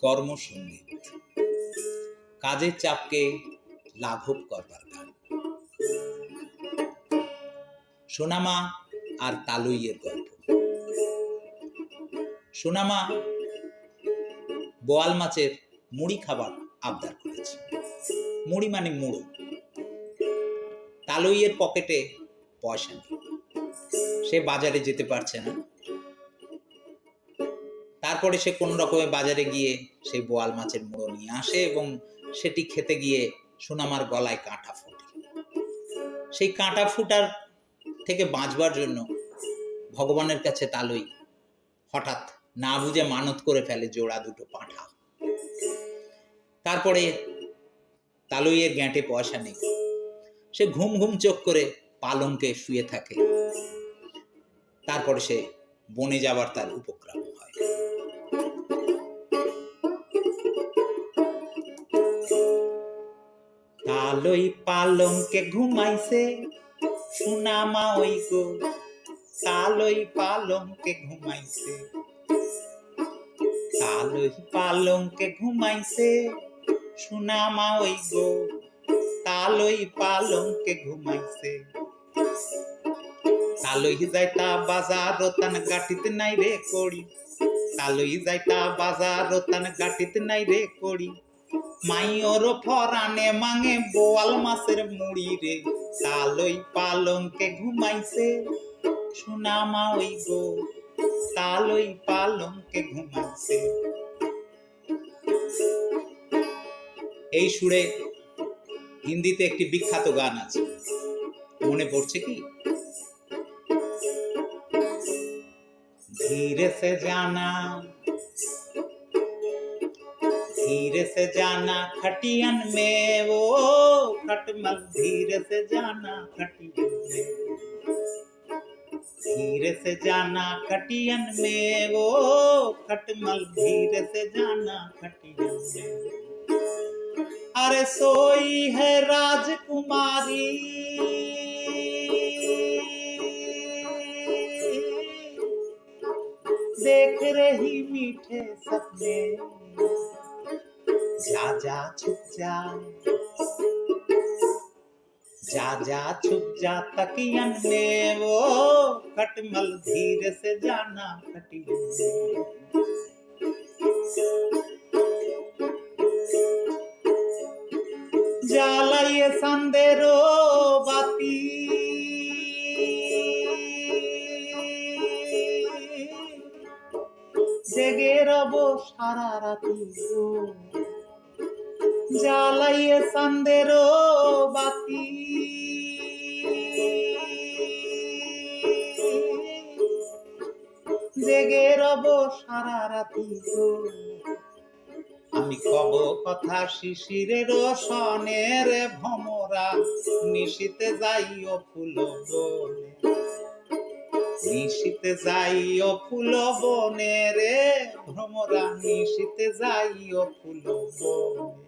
কর্মসঙ্গীত কাজের চাপকে লাঘব করবার গান সোনামা আর তালুইয়ের গল্প। সোনামা বোয়াল মাছের মুড়ি খাবার আবদার করেছে। মুড়ি মানে মুড়ো। তালুইয়ের পকেটে পয়সা নেই। সে বাজারে যেতে পারছে না। তারপরে সে কোনো রকমে বাজারে গিয়ে সেই বোয়াল মাছের মুড়ো নিয়ে আসে এবং সেটি খেতে গিয়ে সোনামার গলায় কাঁটা ফুটে। সেই কাঁটা ফুটার থেকে বাঁচবার জন্য ভগবানের কাছে তালই হঠাৎ না বুঝে মানত করে ফেলে জোড়া দুটো পাঁঠা। তারপরে তালইয়ের গ্যাঁটে পয়সা নেই। সে ঘুম ঘুম চোখ করে পালঙ্কে শুয়ে থাকে। তারপরে সে বনে যাবার তার উপক্রম। তালই পালঙ্কে ঘুমাইছে। সুনামা ওই গো তালই পালঙ্কে ঘুমাইছে। তালই পালঙ্কে ঘুমাইছে সুনামা ওই গো তালই পালঙ্কে ঘুমাইছে। তালই যাইতা বাজার রতান গাটিতে নাই রে কড়ি। তালই যাইতা বাজার রতান গাটিতে নাই রে কড়ি। মাইয়র ফরানে মাঙে বোয়াল মাছের মুড়ি রে। তালই পালঙ্কে ঘুমাইছে, সোনা মা ওই গো। তালই পালঙ্কে ঘুমাইছে। এই সুরে হিন্দিতে একটি বিখ্যাত গান আছে। মনে পড়ছে কি? ধীরে সে জানা धीरे से जाना खटियन में, वो खटमल धीरे से जाना खटियन में। धीरे से जाना खटियन में, वो खटमल धीरे से जाना खटियन में। अरे सोई है राजकुमारी, देख रही मीठे सपने। जा जा छुप जा जा जा छुप जा तकियन में वो खटमल धीरे से जाना खटियन में জ্বালাইয়ে সন্দেরো বাতি জেগে রব সারা রাতি গো। জ্বালাইয়ে সন্দেরো বাতি। জেগে রব সারা রাতি আমি কব কথা শিশিরের সনের ভমরা, নিশিতে যাইও ফুল বনে। নিশিতে যাইও ফুল বনে রে ভ্রমরা, নিশিতে যাইও ফুল বনে।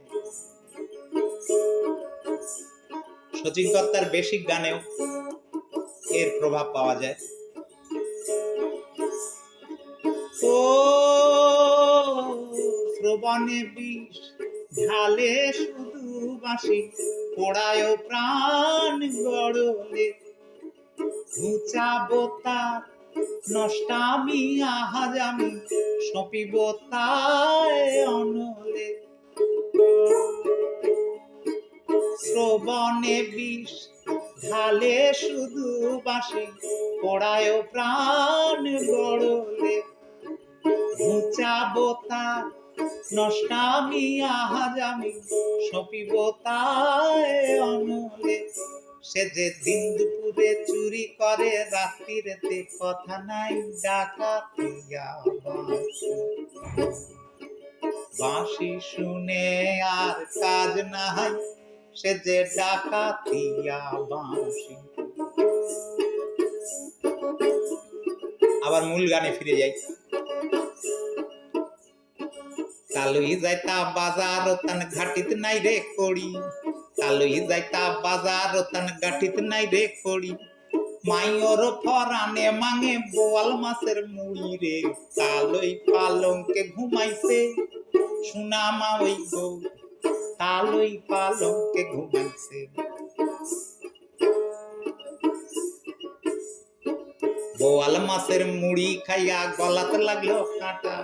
সচিন কর্তার বেসিক গানেও এর প্রভাব পাওয়া যায়। ও শ্রবণে বিষ ঢালে শুধু বাসি পোড়ায় প্রাণ গড়লে ঘুচাবো তার নষ্টামি, আহাজামি, সপিব তাই অনলে। শ্রবণে বিষ, ঢালে শুধু বাসি পোড়ায় প্রাণ গড়লে। ঘুচাবো তার নষ্টামি সপিব অনলে। সে যে দিন দুপুরে চুরি করে রাত্রিরেতে কথা নাই বাঁশি বাঁশি শুনে আর কাজ নাই সে যে ডাকাতিয়া বাঁশি আবার মূল গানে ফিরে যাই। কালুই যাইতা বাজার, তান ঘাটিত নাই রে কড়ি কালুই যাইতা বাজার, তান গাঠিত নাই রে কড়ি মাইয়র ফরানে মাঙে বোয়াল মাছের মুড়ি রে। কালই পালঙ্কে ঘুমাইছে। সুনামা ওই গো তালই পালঙ্কে ঘুমাইছে। বোয়াল মাছের মুড়ি খাইয়া গলাতে লাগল কাঁটা।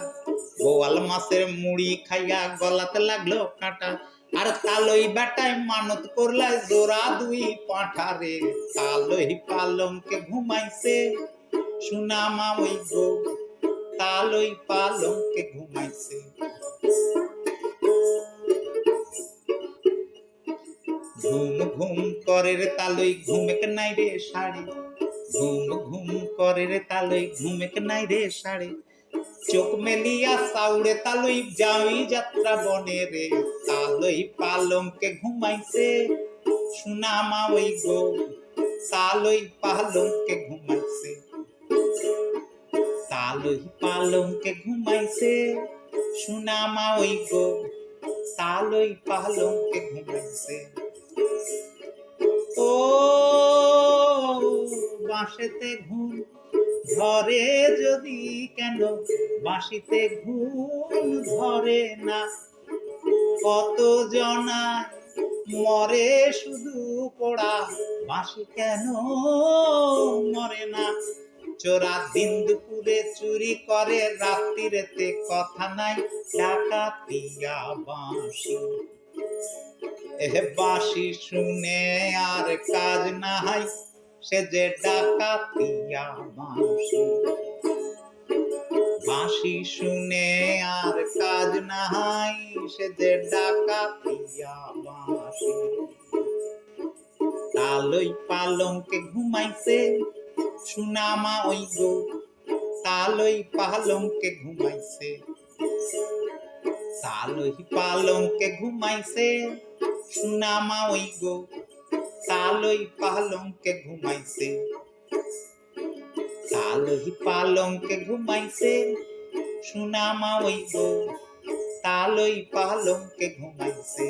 বোয়াল মাছের মুড়ি খাইয়া গলাতে লাগল কাঁটা। আর তালই বেটায় মানত করলে জোড়া দুই পাঠারে। তালই পালঙ্কে ঘুমাইছে। সুনামা ওই গো তালই পালঙ্কে ঘুমাইছে। ঘুম ঘুম করে রে তালই, ঘুমেক নাই রে শাড়ি। ঘুম ঘুম করে রে তালই, ঘুমেক নাই রে শাড়ি। চোখ মেলিয়া সাউড়ে তালই যাই যাত্রা বনে রে। তালই পালঙ্কে ঘুমাইছে সুনামা ওই গো। তালই পালঙ্কে ঘুমাইছে। তালই পালঙ্কে ঘুমাইছে সুনামা ওই গো। তালই পালঙ্কে ঘুমাইছে। ও বাঁশেতে ঘুম ধরে যদি কেন? বাঁশিতে ঘুম ধরে না। কত জনায় মরে শুধু পড়া? বাঁশি কেন মরে না? চোরা দিন দুপুরে চুরি করে, রাত্রিরেতে কথা নাই, ডাকাতিয়া বাঁশি। বাঁশি শুনে আর কাজ নাই, সে যে ডাকাতিয়া বাঁশি বাঁশি শুনে আর কাজ নাই, সে যে ডাকাতিয়া বাঁশি তালই পালঙ্কে ঘুমাইছে, সুনামা ওই গো। তালই পালঙ্কে ঘুমাইছে, তালই পালঙ্কে ঘুমাইছে সুনামা ওই গো তালই পালংকে ঘুমাইছে। তালই পালংকে ঘুমাইছে, সুনামা ওই গো তালই পালংকে ঘুমাইছে।